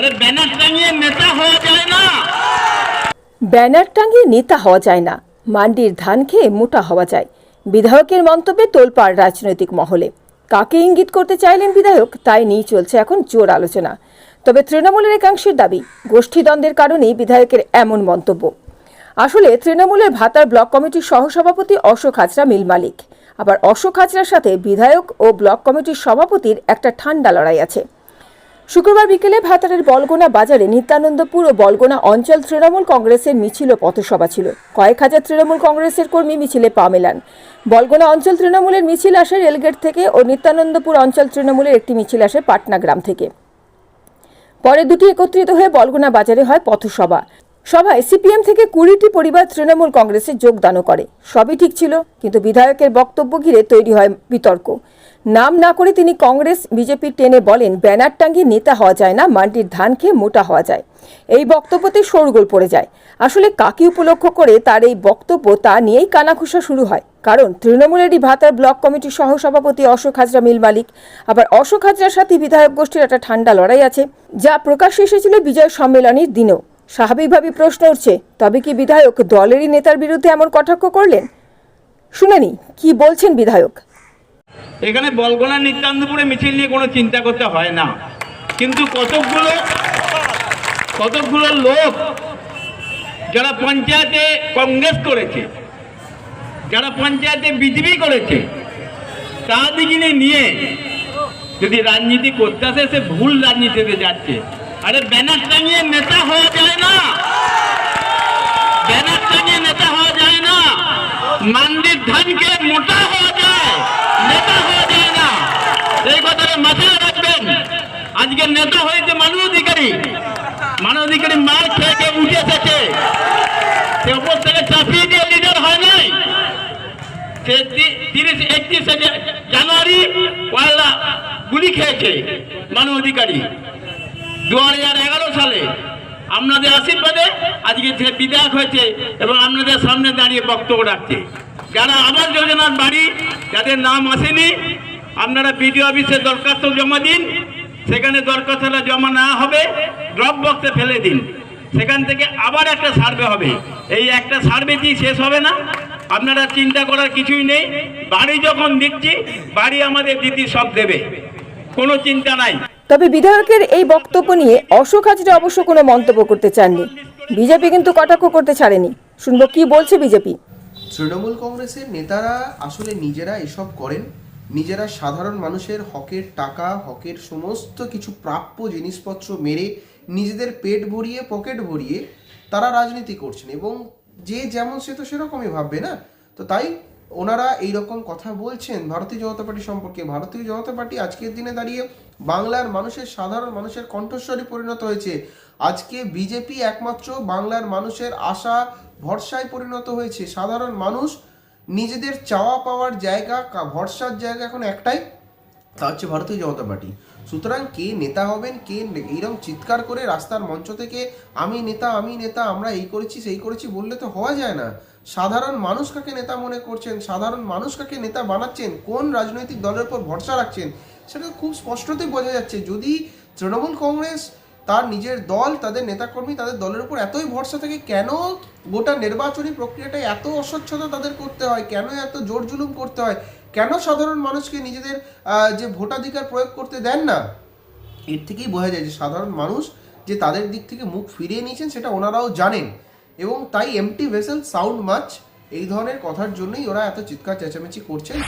Banner টাঙিয়ে নেতা হওয়া যায় না। নেতা হওয়া যায় না। মান্ডির ধান খেয়ে মোটা হওয়া যায়। বিধায়কের মন্তব্যে তোলপাড় রাজনৈতিক মহলে। কাকে ইঙ্গিত করতে চাইলেন বিধায়ক, তাই নিয়ে চলছে এখন জোর আলোচনা। তবে তৃণমূলের একাংশের দাবি, গোষ্ঠীদ্বন্দ্বের কারণেই বিধায়কের এমন মন্তব্য। আসলে তৃণমূলের ভাতার ব্লক কমিটির সহসভাপতি অশোক হাজরা মিল মালিক। আবার অশোক হাজরার সাথে বিধায়ক ও ব্লক কমিটির সভাপতির একটা ঠান্ডা লড়াই আছে। শুক্রবার বিকেলে ভাতারের বলগোনা বাজারে নিত্যানন্দপুর ও বলগোনা অঞ্চল তৃণমূল কংগ্রেসের মিছিল ও পথসভা ছিল। কয়েক হাজার তৃণমূল কংগ্রেসের কর্মী মিছিলে পা মেলান। বলগোনা অঞ্চল তৃণমূলের মিছিল আসে রেলগেট থেকে ও নিত্যানন্দপুর অঞ্চল তৃণমূলের একটি মিছিল আসে পাটনা গ্রাম থেকে। পরে দুটি একত্রিত হয়ে বলগোনা বাজারে হয় পথসভা। সভায় সিপিএম থেকে কুড়িটি পরিবার তৃণমূল কংগ্রেসে যোগদানও করে। সবই ঠিক ছিল, কিন্তু বিধায়কের বক্তব্য ঘিরে তৈরি হয় বিতর্ক। নাম না করে তিনি কংগ্রেস বিজেপির টেনে বলেন, ব্যানার টাঙ্গিয়ে নেতা হওয়া যায় না মান্ডির ধান খেয়ে মোটা হওয়া যায়। এই বক্তব্যতে শোরগোল পড়ে যায়। আসলে কাকে উপলক্ষ করে তার এই বক্তব্য তা নিয়েই কানাঘুষা শুরু হয়। কারণ তৃণমূলেরই ভাতার ব্লক কমিটির সহসভাপতি অশোক হাজরা মিল মালিক, আবার অশোক হাজরার সাথে বিধায়ক গোষ্ঠীর একটা ঠান্ডা লড়াই আছে, যা প্রকাশ্যে এসেছিল বিজয় সম্মেলনের দিনেও। স্বাভাবিকভাবেই প্রশ্ন উঠছে, তবে কি বিধায়ক দলেরই নেতার বিরুদ্ধে এমন কটাক্ষ করলেন? শুনেনি, কি বলছেন বিধায়ক? এখানে বলগোনা নিত্যান্তপুরে মিছিল নিয়ে কোনো চিন্তা করতে হয় না। কিন্তু কতকগুলো কতকগুলো লোক যারা পঞ্চায়েতে কংগ্রেস করেছে, যারা পঞ্চায়েতে বিজেপি করেছে, তাদেরকে নিয়ে যদি রাজনীতি করতে আসে, সে ভুল রাজনীতিতে যাচ্ছে। আরে ব্যানার টাঙিয়ে নেতা হওয়া যায় না। ব্যানার টাঙিয়ে নেতা হওয়া যায় না। মান্দির ধানকে মোটা হওয়া যায়, নেতা হওয়া যায় না। এই কথাটা মাথায় রাখবেন। আজকে নেতা হয়েছে মানব অধিকারী মানব অধিকারী মার খেয়ে উঠে এসেছে। সে উপর থেকে চাপিয়ে দিয়ে লিডার হয় নাই। সে তিরিশ, একত্রিশে জানুয়ারি পয়লা গুলি খেয়েছে মানব অধিকারী দু হাজার এগারো সালে আপনাদের আশীর্বাদে আজকে সে বিধায়ক হয়েছে এবং আপনাদের সামনে দাঁড়িয়ে বক্তব্য রাখছে। যারা আবাস যোজনার বাড়ি, যাদের নাম আসেনি, আপনারা বিডিও অফিসে দরখাস্ত জমা দিন, সেখানে দরখাস্তটা জমা না হবে, ড্রপ বক্সে ফেলে দিন। সেখান থেকে আবার একটা সার্ভে হবে। এই একটা সার্ভেতেই শেষ হবে না। আপনারা চিন্তা করার কিছুই নেই। বাড়ি যখন দিচ্ছি, বাড়ি আমাদের দিদি সব দেবে। কোনো চিন্তা নাই। তবে বিধায়কের এই বক্তব্য নিয়ে অশোক হাজরা অবশ্য কোনো মন্তব্য করতে চাননি। বিজেপি কিন্তু কটাক্ষ করতে ছাড়েনি। শুনব কি বলছে বিজেপি? তৃণমূল কংগ্রেসের নেতারা আসলে নিজেরা এসব করেন। নিজেরা সাধারণ মানুষের হকের টাকা, হকের সমস্ত কিছু প্রাপ্য জিনিসপত্র মেরে নিজেদের পেট ভরিয়ে, পকেট ভরিয়ে তারা রাজনীতি করছেন এবং যে যেমন সে তো সেরকমই ভাববে না? তো তাই ওনারা এই রকম কথা বলছেন ভারতীয় জনতা পার্টি সম্পর্কে। ভারতীয় জনতা পার্টি আজকের দিনে দাঁড়িয়ে বাংলার মানুষের, সাধারণ মানুষের কণ্ঠস্বরে পরিণত হয়েছে। আজকে বিজেপি একমাত্র বাংলার মানুষের আশা, ভরসায় পরিণত হয়েছে। সাধারণ মানুষ নিজেদের চাওয়া পাওয়ার জায়গা ভরসার জায়গা এখন একটাই, তা হচ্ছে ভারতীয় জনতা পার্টি। সুতরাং কে নেতা হবেন, কে এইরকম চিৎকার করে রাস্তার মঞ্চ থেকে, আমি নেতা আমি নেতা, আমরা এই করেছি, সেই করেছি বললে তো হওয়া যায় না। সাধারণ মানুষ কাকে নেতা মনে করছেন? সাধারণ মানুষ কাকে নেতা বানাচ্ছেন? কোন রাজনৈতিক দলের উপর ভরসা রাখছেন? সেটা খুব স্পষ্টতই বোঝা যাচ্ছে। যদি তৃণমূল কংগ্রেস তার নিজের দল, তাদের নেতাকর্মী তাদের দলের উপর এতই ভরসা থাকে, কেন গোটা নির্বাচনী প্রক্রিয়াটা এত অস্বচ্ছতা তাদের করতে হয়? কেন এত জোর জুলুম করতে হয়? কেন সাধারণ মানুষকে নিজেদের যে ভোটাধিকার প্রয়োগ করতে দেন না? এর থেকেই বোঝা যায় যে সাধারণ মানুষ যে তাদের দিক থেকে মুখ ফিরিয়ে নিয়েছেন সেটা ওনারাও জানেন। এবং তাই এমটি ভেসেল সাউন্ড মাছ এই ধরনের কথার জন্যই ওরা এত চিৎকার চেঁচামেচি করছেন।